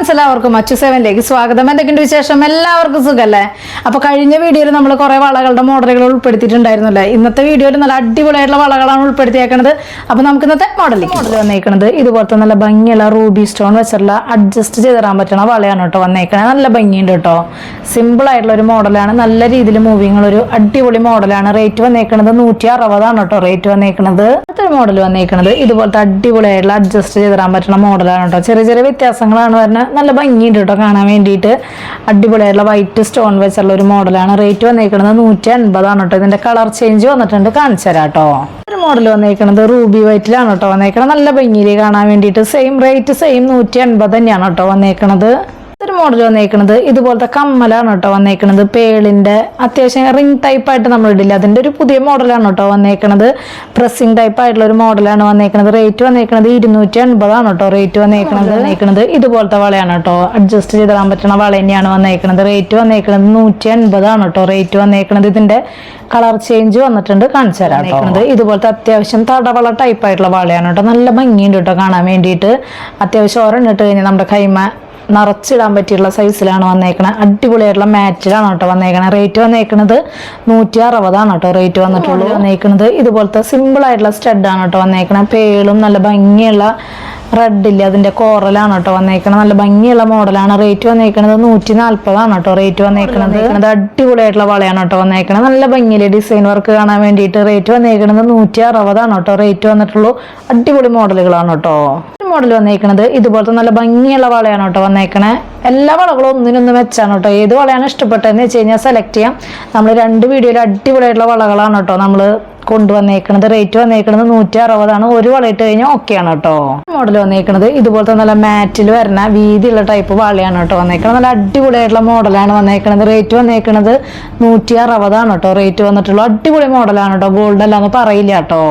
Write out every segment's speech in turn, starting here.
Friends എല്ലാവർക്കും അച്ചു സെവനിലേക്ക് സ്വാഗതം. എന്തൊക്കെയുണ്ട് വിശേഷം? എല്ലാവർക്കും സുഖല്ലേ? അപ്പൊ കഴിഞ്ഞ വീഡിയോയിൽ നമ്മൾ കുറെ വളകളുടെ മോഡലുകൾ ഉൾപ്പെടുത്തിയിട്ടുണ്ടായിരുന്നല്ലേ? ഇന്നത്തെ വീഡിയോയിൽ നല്ല അടിപൊളിയായിട്ടുള്ള വളകളാണ് ഉൾപ്പെടുത്തിയേക്കുന്നത് അപ്പൊ നമുക്ക് ഇന്നത്തെ മോഡലിക്ക് മോഡൽ വന്നേക്കുന്നത് ഇതുപോലത്തെ നല്ല ഭംഗിയുള്ള റൂബി സ്റ്റോൺ വെച്ചിട്ടുള്ള അഡ്ജസ്റ്റ് ചെയ്തിടാൻ പറ്റുന്ന വളയാണ് കേട്ടോ വന്നേക്കണേ നല്ല ഭംഗിയുണ്ട് കേട്ടോ. സിമ്പിൾ ആയിട്ടുള്ള ഒരു മോഡലാണ്. നല്ല രീതിയിൽ മൂവിങ് ഉള്ള ഒരു അടിപൊളി മോഡലാണ്. റേറ്റ് വന്നേക്കുന്നത് നൂറ്റി അറുപതാണ് കേട്ടോ. റേറ്റ് വന്നേക്കുന്നത് അടുത്തൊരു മോഡൽ വന്നേക്കുന്നത് ഇതുപോലത്തെ അടിപൊളിയായിട്ടുള്ള അഡ്ജസ്റ്റ് ചെയ്തിടാൻ പറ്റുന്ന മോഡലാണ് കേട്ടോ. ചെറിയ ചെറിയ വ്യത്യാസങ്ങളാണ് വരുന്നത്. നല്ല ഭംഗിയുണ്ട് കേട്ടോ കാണാൻ വേണ്ടിയിട്ട്. അടിപൊളിയായിട്ടുള്ള വൈറ്റ് സ്റ്റോൺ വെച്ചുള്ള ഒരു മോഡലാണ്. റേറ്റ് വന്നേക്കുന്നത് നൂറ്റി അൻപതാണ് കേട്ടോ. ഇതിന്റെ കളർ ചേഞ്ച് വന്നിട്ടുണ്ട്. കാണിച്ചു തരാം കേട്ടോ. ഒരു മോഡൽ വന്നേക്കുന്നത് റൂബി വൈറ്റിലാണ് കേട്ടോ വന്നേക്കണത്. നല്ല ഭംഗിയിൽ കാണാൻ വേണ്ടിയിട്ട് സെയിം റേറ്റ് സെയിം നൂറ്റി അൻപത് തന്നെയാണ് കേട്ടോ വന്നേക്കണത്. ഒരു മോഡൽ വന്നേക്കുന്നത് ഇതുപോലത്തെ കമ്മലാണ് കേട്ടോ വന്നേക്കുന്നത് പേളിന്റെ അത്യാവശ്യം റിംഗ് ടൈപ്പ് ആയിട്ട് നമ്മൾ ഇടില്ല. അതിന്റെ ഒരു പുതിയ മോഡലാണ് കേട്ടോ വന്നേക്കുന്നത് പ്രസ്സിംഗ് ടൈപ്പ് ആയിട്ടുള്ള ഒരു മോഡലാണ് വന്നേക്കുന്നത് റേറ്റ് വന്നേക്കുന്നത് ഇരുന്നൂറ്റി അൻപതാണ് കേട്ടോ റേറ്റ് വന്നേക്കുന്നത് വന്നേക്കുന്നത് ഇതുപോലത്തെ വളയാണ് കേട്ടോ. അഡ്ജസ്റ്റ് ചെയ്തിടാൻ പറ്റുന്ന വള തന്നെയാണ് വന്നേക്കുന്നത് റേറ്റ് വന്നേക്കുന്നത് നൂറ്റി അൻപതാണ് കേട്ടോ. റേറ്റ് വന്നേക്കുന്നത് ഇതിന്റെ കളർ ചേഞ്ച് വന്നിട്ടുണ്ട്. കാണിച്ചു തരാം വന്നേക്കുന്നത് ഇതുപോലത്തെ അത്യാവശ്യം തടവള ടൈപ്പ് ആയിട്ടുള്ള വളയാണ് കേട്ടോ. നല്ല ഭംഗിയുണ്ട് കേട്ടോ കാണാൻ വേണ്ടിയിട്ട്. അത്യാവശ്യം ഓരോ ഇട്ട് കഴിഞ്ഞാൽ നമ്മുടെ കൈമ നിറച്ചിടാൻ പറ്റിയുള്ള സൈസിലാണ് വന്നേക്കണത് അടിപൊളിയായിട്ടുള്ള മാറ്റിലാണ് കേട്ടോ വന്നേക്കണത് റേറ്റ് വന്നേക്കണത് നൂറ്റി അറുപതാണ് കേട്ടോ റേറ്റ് വന്നിട്ടുള്ളൂ വന്നേക്കണത്. ഇതുപോലത്തെ സിമ്പിൾ ആയിട്ടുള്ള സ്റ്റഡാണ് കേട്ടോ വന്നേക്കണത് പേളും നല്ല ഭംഗിയുള്ള റെഡില്ല അതിന്റെ കോറലാണ് കേട്ടോ വന്നേക്കണത് നല്ല ഭംഗിയുള്ള മോഡലാണ് റേറ്റ് വന്നേക്കണത് നൂറ്റി നാല്പതാണ് കേട്ടോ റേറ്റ് വന്നേക്കണത്. അടിപൊളിയായിട്ടുള്ള വളയാണ് കേട്ടോ വന്നേക്കണത് നല്ല ഭംഗിയിലെ ഡിസൈൻ വർക്ക് കാണാൻ വേണ്ടിയിട്ട് റേറ്റ് വന്നേക്കണത് നൂറ്റി അറുപതാണ് കേട്ടോ. റേറ്റ് വന്നിട്ടുള്ളൂ. അടിപൊളി മോഡലുകളാണ് കേട്ടോ. മോഡൽ വന്നേക്കണത്. ഇതുപോലത്തെ നല്ല ഭംഗിയുള്ള വളയാണ് കേട്ടോ വന്നേക്കണേ. എല്ലാ വളകളും ഒന്നിനൊന്ന് വെച്ചാണ് കേട്ടോ. ഏത് വളയാണ് ഇഷ്ടപ്പെട്ടതെന്ന് വെച്ച് കഴിഞ്ഞാൽ സെലക്ട് ചെയ്യാം. നമ്മൾ രണ്ട് വീഡിയോയിൽ അടിപൊളിയായിട്ടുള്ള വളകളാണ് കേട്ടോ നമ്മൾ കൊണ്ടുവന്നേക്കണത്. റേറ്റ് വന്നേക്കണത് നൂറ്റി അറുപതാണ് ഒരു വള ഇട്ട് കഴിഞ്ഞാൽ ഓക്കെയാണ് കേട്ടോ. മോഡൽ വന്നേക്കണത് ഇതുപോലത്തെ നല്ല മാറ്റിൽ വരുന്ന വീതിയുള്ള ടൈപ്പ് വളയാണ് കേട്ടോ വന്നേക്കണത്. നല്ല അടിപൊളിയായിട്ടുള്ള മോഡലാണ് വന്നേക്കണത്. റേറ്റ് വന്നേക്കണത് നൂറ്റി അറുപതാണ് കേട്ടോ. റേറ്റ് വന്നിട്ടുള്ളൂ അടിപൊളി മോഡലാണ് കേട്ടോ. ഗോൾഡ് അല്ലാന്ന് പറയില്ല കേട്ടോ.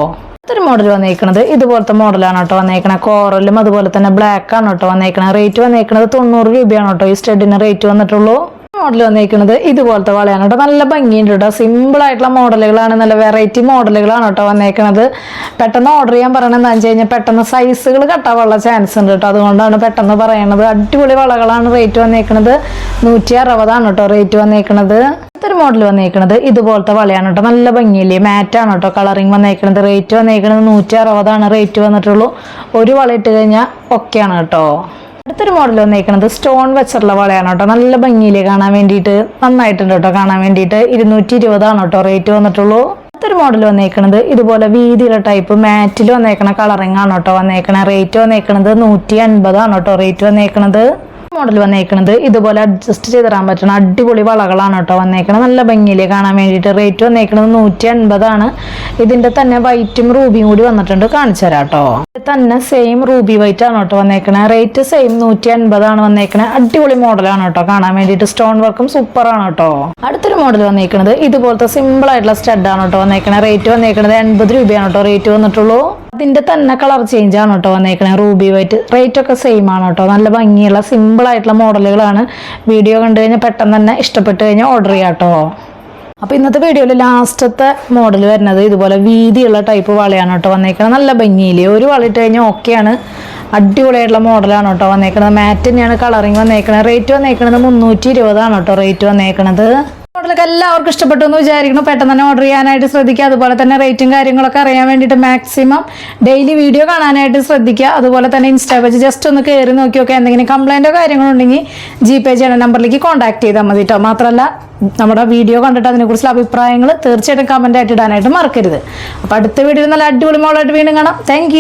ഒരു മോഡൽ വന്നേക്കണത് ഇതുപോലത്തെ മോഡലാണ് കേട്ടോ വന്നേക്കണത് കോറലും അതുപോലെ തന്നെ ബ്ലാക്ക് ആണ് കേട്ടോ വന്നേക്കണത് റേറ്റ് വന്നേക്കണത് തൊണ്ണൂറ് രൂപയാണ് കേട്ടോ. ഈ സ്റ്റഡിന് റേറ്റ് വന്നിട്ടുള്ളൂ. മോഡൽ വന്നേക്കുന്നത് ഇതുപോലത്തെ വളയാണ് കേട്ടോ. നല്ല ഭംഗിയുണ്ട് കേട്ടോ. സിമ്പിൾ ആയിട്ടുള്ള മോഡലുകളാണ് നല്ല വെറൈറ്റി മോഡലുകളാണ് കേട്ടോ വന്നേക്കണത്. പെട്ടെന്ന് ഓർഡർ ചെയ്യാൻ പറയണത് എന്താണെന്ന് വെച്ച് കഴിഞ്ഞാൽ പെട്ടെന്ന് സൈസുകൾ കട്ടാവാനുള്ള ചാൻസ് ഉണ്ട് കേട്ടോ. അതുകൊണ്ടാണ് പെട്ടെന്ന് പറയണത്. അടിപൊളി വളകളാണ് റേറ്റ് വന്നേക്കണത്. നൂറ്റി അറുപതാണ് കേട്ടോ റേറ്റ് വന്നേക്കണത്. ഒരു മോഡൽ വന്നേക്കണത്. ഇതുപോലത്തെ വളയാണ് കേട്ടോ നല്ല ഭംഗിയില്ലേ? മാറ്റാണ് കേട്ടോ കളറിങ് വന്നേക്കണത്. റേറ്റ് വന്നേക്കണത് നൂറ്റി അറുപതാണ് റേറ്റ് വന്നിട്ടുള്ളൂ. ഒരു വള ഇട്ട് കഴിഞ്ഞാൽ ഒക്കെയാണ് കേട്ടോ അടുത്തൊരു മോഡൽ വന്നേക്കണത് സ്റ്റോൺ വെച്ചുള്ള വളയാണ് കേട്ടോ നല്ല ഭംഗിയിലേ കാണാൻ വേണ്ടിയിട്ട്? നന്നായിട്ടുണ്ട് കേട്ടോ കാണാൻ വേണ്ടിയിട്ട്. ഇരുന്നൂറ്റി ഇരുപതാണ് കേട്ടോ റേറ്റ് വന്നിട്ടുള്ളൂ. അടുത്തൊരു മോഡൽ വന്നേക്കണത് ഇതുപോലെ വീതിയുള്ള ടൈപ്പ് മാറ്റിൽ വന്നേക്കണ കളറിങ് ആണ് കേട്ടോ വന്നേക്കണ. റേറ്റ് വന്നേക്കണത് നൂറ്റി അൻപതാണ് കേട്ടോ റേറ്റ് വന്നേക്കണത്. മോഡൽ വന്നേക്കണത്. ഇതുപോലെ അഡ്ജസ്റ്റ് ചെയ്ത് ചെയ്തിടാൻ പറ്റണം അടിപൊളി വളകളാണ് കേട്ടോ വന്നേക്കണത്. നല്ല ഭംഗിയിൽ കാണാൻ വേണ്ടിയിട്ട് റേറ്റ് വന്നേക്കണത് നൂറ്റി അൻപതാണ് ഇതിന്റെ തന്നെ വൈറ്റും റൂബിയും കൂടി വന്നിട്ടുണ്ട്. കാണിച്ചു തരാം കേട്ടോ. തന്നെ സെയിം റൂബി വൈറ്റ് ആണ് കേട്ടോ വന്നേക്കണേ റേറ്റ് സെയിം നൂറ്റി അൻപതാണ് വന്നേക്കണേ അടിപൊളി മോഡലാണ് കേട്ടോ കാണാൻ വേണ്ടിയിട്ട്. സ്റ്റോൺ വർക്കും സൂപ്പർ ആണ് കേട്ടോ. അടുത്തൊരു മോഡൽ വന്നേക്കണത്. ഇതുപോലത്തെ സിമ്പിൾ ആയിട്ടുള്ള സ്റ്റഡ് ആണ് കേട്ടോ വന്നേക്കണേ റേറ്റ് വന്നേക്കണത് എൺപത് രൂപയാണ് കേട്ടോ. റേറ്റ് വന്നിട്ടുള്ളൂ. അതിന്റെ തന്നെ കളർ ചേഞ്ച് ആണ് കേട്ടോ വന്നേക്കണേ. റൂബി വൈറ്റ് റേറ്റ് ഒക്കെ സെയിം ആണ് കേട്ടോ. നല്ല ഭംഗിയുള്ള സിമ്പിൾ ആയിട്ടുള്ള മോഡലുകളാണ് വീഡിയോ കണ്ടു കഴിഞ്ഞാൽ പെട്ടെന്ന് തന്നെ ഇഷ്ടപ്പെട്ട് കഴിഞ്ഞാൽ ഓർഡർ ചെയ്യാം കേട്ടോ. അപ്പോൾ ഇന്നത്തെ വീഡിയോയിൽ ലാസ്റ്റത്തെ മോഡൽ വരുന്നത് ഇതുപോലെ വീതിയുള്ള ടൈപ്പ് വളയാണ് കേട്ടോ വന്നേക്കണത് നല്ല ഭംഗിയിൽ ഒരു വള ഇട്ട് കഴിഞ്ഞാൽ ഓക്കെയാണ് അടിപൊളിയായിട്ടുള്ള മോഡലാണ് കേട്ടോ വന്നേക്കണത്. മാറ്റ് തന്നെയാണ് കളറിങ് വന്നേക്കണത്. റേറ്റ് വന്നേക്കണത് മുന്നൂറ്റി ഇരുപതാണ് കേട്ടോ. റേറ്റ് വന്നേക്കണത്. മോഡലൊക്കെ എല്ലാവർക്കും ഇഷ്ടപ്പെട്ടു എന്ന് വിചാരിക്കണം പെട്ടെന്ന് തന്നെ ഓർഡർ ചെയ്യാനായിട്ട് ശ്രദ്ധിക്കുക. അതുപോലെ തന്നെ റേറ്റും കാര്യങ്ങളൊക്കെ അറിയാൻ വേണ്ടിയിട്ട് മാക്സിമം ഡെയിലി വീഡിയോ കാണാനായിട്ട് ശ്രദ്ധിക്കുക. അതുപോലെ തന്നെ ഇൻസ്റ്റാ പേജ് ജസ്റ്റ് ഒന്ന് കയറി നോക്കി നോക്കുക എന്തെങ്കിലും കംപ്ലൈന്റോ കാര്യങ്ങളുണ്ടെങ്കിൽ ജി പേ ചെയ്യണ നമ്പറിലേക്ക് കോൺടാക്ട് ചെയ്താൽ മതി കേട്ടോ മാത്രമല്ല നമ്മുടെ വീഡിയോ കണ്ടിട്ട് അതിനെക്കുറിച്ചുള്ള അഭിപ്രായങ്ങൾ തീർച്ചയായിട്ടും കമന്റ് ആയിട്ട് ഇടാനായിട്ട് മറക്കരുത്. അപ്പോൾ അടുത്ത വീഡിയോ നല്ല അടിപൊളി മോളായിട്ട് വീണ്ടും കാണാം. താങ്ക്